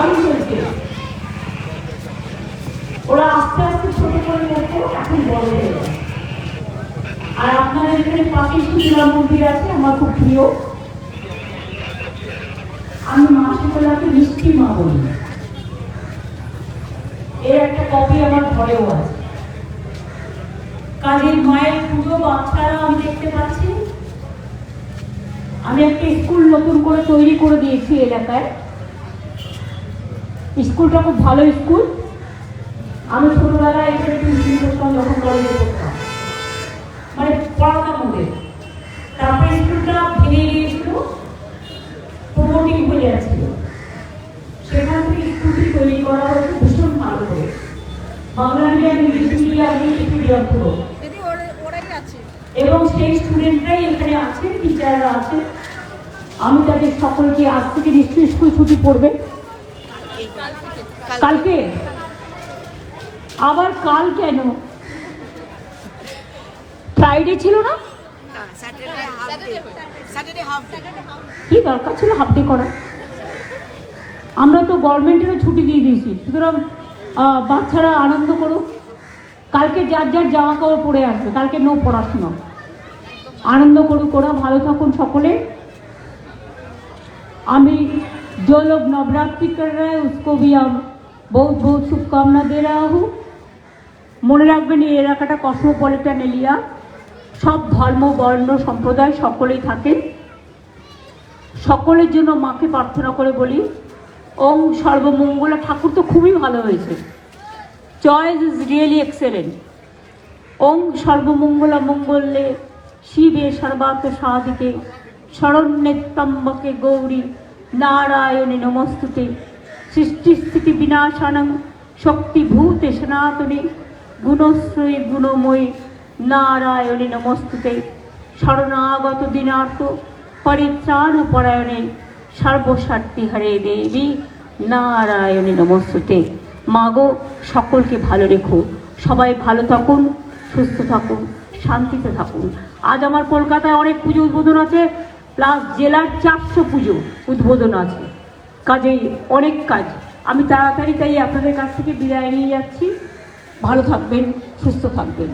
বাড়ি চলছে ওরা আস্তে আস্তে ছোট করে যাচ্ছে এখন বড় হয়ে আর আপনাদের এখানে পাখির সুন্দর মন্দির আছে, আমার খুব প্রিয়। আমি মা সকলাকে মিষ্টি মা বলি। এর একটা কপি আমার ঘরেও আছে। কাজের মায়ের পুজো বাচ্চারা আমি দেখতে পাচ্ছি। আমি একটা স্কুল নতুন করে তৈরি করে দিয়েছি এলাকায়। স্কুলটা খুব ভালো স্কুল। আমি ছোটবেলায় এখানে টিউশন করতাম যখন কলেজে পড়তাম মানে পড়াতাম ওদের। তারপরে স্কুলটা ভেঙে গিয়েছিল প্রমোটিং হয়ে যাচ্ছিল। সেখান থেকে স্কুলটি তৈরি করা হয়েছে ভীষণ ভালো করে। Bangla medium English medium medium পুরো। এবং সেই স্টুডেন্টরাই এখানে আছে টিচাররা আছে। আমি তাদের সকলকে আজ থেকে নিশ্চয়ই স্কুল ছুটি পড়বে। কালকে আবার কাল কেন ফ্রাইডে ছিল না Saturday half day Saturday half day কি দরকার ছিল হাফ ডে করা আমরা তো গভর্নমেন্টেরও ছুটি দিয়ে দিয়েছি সুতরাং আহ, বাচ্চারা আনন্দ করুক কালকে যার যার জামা কাপড় পরে আসবে কালকে নো পড়াশোনা আনন্দ করুক ওরা ভালো থাকুন সকলে আমি जो लोग नवरात्रि कर रहे हैं उसको भी हम বহুত বহুত শুভকামনা দে রাহা। মনে রাখবেন এই এলাকাটা কসমোপলিটান এলিয়া সব ধর্ম, বর্ণ, সম্প্রদায় সকলেই থাকে সকলের জন্য মাকে প্রার্থনা করে বলি ওং সর্বমঙ্গলা। ঠাকুর তো খুবই ভালো হয়েছে। চয়েস ইজ রিয়েলি এক্সেলেন্ট ওং সর্বমঙ্গলা মঙ্গলে শিবে সর্বাত সাধিকে শরণ্যেতম্বকে গৌরী, নারায়ণে নমস্তুতে। সৃষ্টিস্থিতি বিনাশানং শক্তিভূতে সনাতনে। গুণশ্রয়ী গুণময়ী নারায়ণে নমস্তুতে। শরণাগত দিনার্থ পরিত্রাণ পরায়ণে সর্বস্বার্থী হরে দেবী নারায়ণে নমস্তুতে। মাগো, সকলকে ভালো রেখো। সবাই ভালো থাকুন, সুস্থ থাকুন, শান্তিতে থাকুন। আজ আমার কলকাতায় অনেক পুজো উদ্বোধন আছে, প্লাস জেলার চারশো পুজো উদ্বোধন আছে। কাজেই, অনেক কাজ। আমি তাড়াতাড়ি তাই আপনাদের কাছ থেকে বিদায় নিয়ে যাচ্ছি। ভালো থাকবেন, সুস্থ থাকবেন।